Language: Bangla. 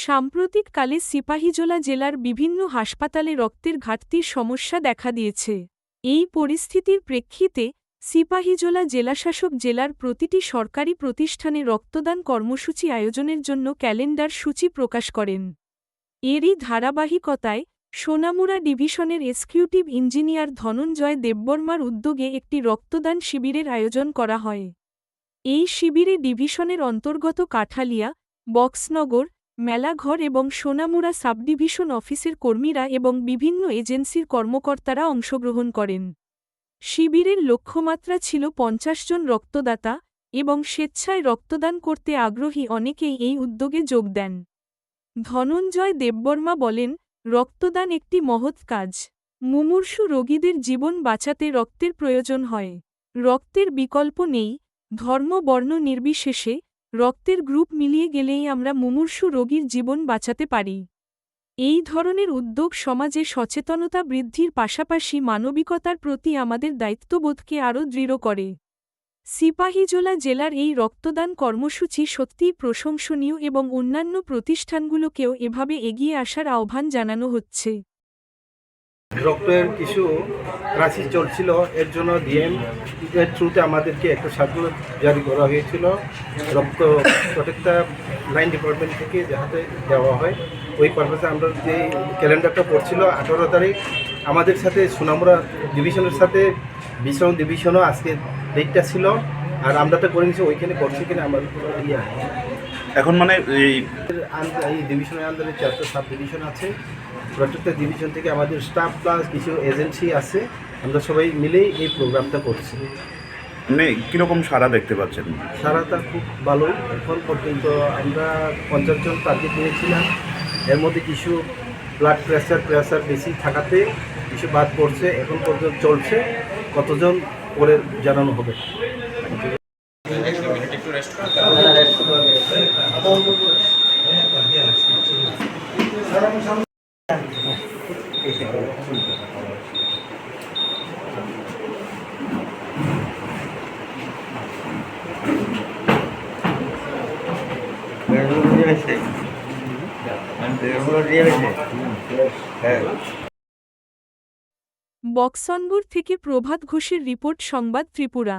সাম্প্রতিককালে সিপাহীজলা জেলার বিভিন্ন হাসপাতালে রক্তের ঘাটতির সমস্যা দেখা দিয়েছে। এই পরিস্থিতির প্রেক্ষিতে সিপাহীজলা জেলাশাসক জেলার প্রতিটি সরকারি প্রতিষ্ঠানে রক্তদান কর্মসূচি আয়োজনের জন্য ক্যালেন্ডার সূচি প্রকাশ করেন। এরই ধারাবাহিকতায় সোনামুড়া ডিভিশনের এক্সিকিউটিভ ইঞ্জিনিয়ার ধনঞ্জয় দেববর্মার উদ্যোগে একটি রক্তদান শিবিরের আয়োজন করা হয়। এই শিবিরে ডিভিশনের অন্তর্গত কাঠালিয়া, বক্সনগর মেলাঘর এবং সোনামুড়া সাবডিভিশন অফিসের কর্মীরা এবং বিভিন্ন এজেন্সির কর্মকর্তারা অংশগ্রহণ করেন। শিবিরের লক্ষ্যমাত্রা ছিল পঞ্চাশ জন রক্তদাতা এবং স্বেচ্ছায় রক্তদান করতে আগ্রহী অনেকেই এই উদ্যোগে যোগ দেন। ধনঞ্জয় দেববর্মা বলেন, রক্তদান একটি মহৎ কাজ। মুমূর্ষু রোগীদের জীবন বাঁচাতে রক্তের প্রয়োজন হয়। রক্তের বিকল্প নেই। ধর্ম বর্ণ নির্বিশেষে রক্তের গ্রুপ মিলিয়ে গেলেই আমরা মুমূর্ষু রোগীর জীবন বাঁচাতে পারি। এই ধরনের উদ্যোগ সমাজে সচেতনতা বৃদ্ধির পাশাপাশি মানবিকতার প্রতি আমাদের দায়িত্ববোধকে আরও দৃঢ় করে। সিপাহীজলা জেলার এই রক্তদান কর্মসূচি সত্যিই প্রশংসনীয় এবং অন্যান্য প্রতিষ্ঠানগুলোকেও এভাবে এগিয়ে আসার আহ্বান জানানো হচ্ছে। রক্তের কিছু রাশি চলছিল এর জন্য ডিএম এর থ্রুতে আমাদেরকে একটা সার্কুলার জারি করা হয়েছিল। রক্ত প্রত্যেকটা লাইন ডিপার্টমেন্ট থেকে যাহাতে দেওয়া হয় ওই পারপাসে আমরা যে ক্যালেন্ডারটা পড়ছিল আঠারো তারিখ আমাদের সাথে সুনামরা ডিভিশনের সাথে বিশন ডিভিশনও আজকে ডেটটা ছিল আর আমরা তো করে নিচ্ছি ওইখানে করছি কিনা আমার ইয়ে এখন মানে এই ডিভিশনের আন্ডারে চারটা সাব ডিভিশন আছে। প্রত্যেকটা ডিভিশন থেকে আমাদের স্টাফ প্লাস কিছু এজেন্সি আছে আমরা সবাই মিলেই এই প্রোগ্রামটা করছি। মানে কীরকম সারা দেখতে পাচ্ছেন? সারাটা খুব ভালো এখন পর্যন্ত আমরা পঞ্চাশ জন টার্গেট নিয়েছিলাম। এর মধ্যে কিছু ব্লাড প্রেশার প্রেশার বেশি থাকাতে কিছু বাদ পড়ছে। এখন পর্যন্ত চলছে। কতজন পরে জানানো হবে। বক্সনগর থেকে প্রভাত ঘোষের রিপোর্ট সংবাদ ত্রিপুরা।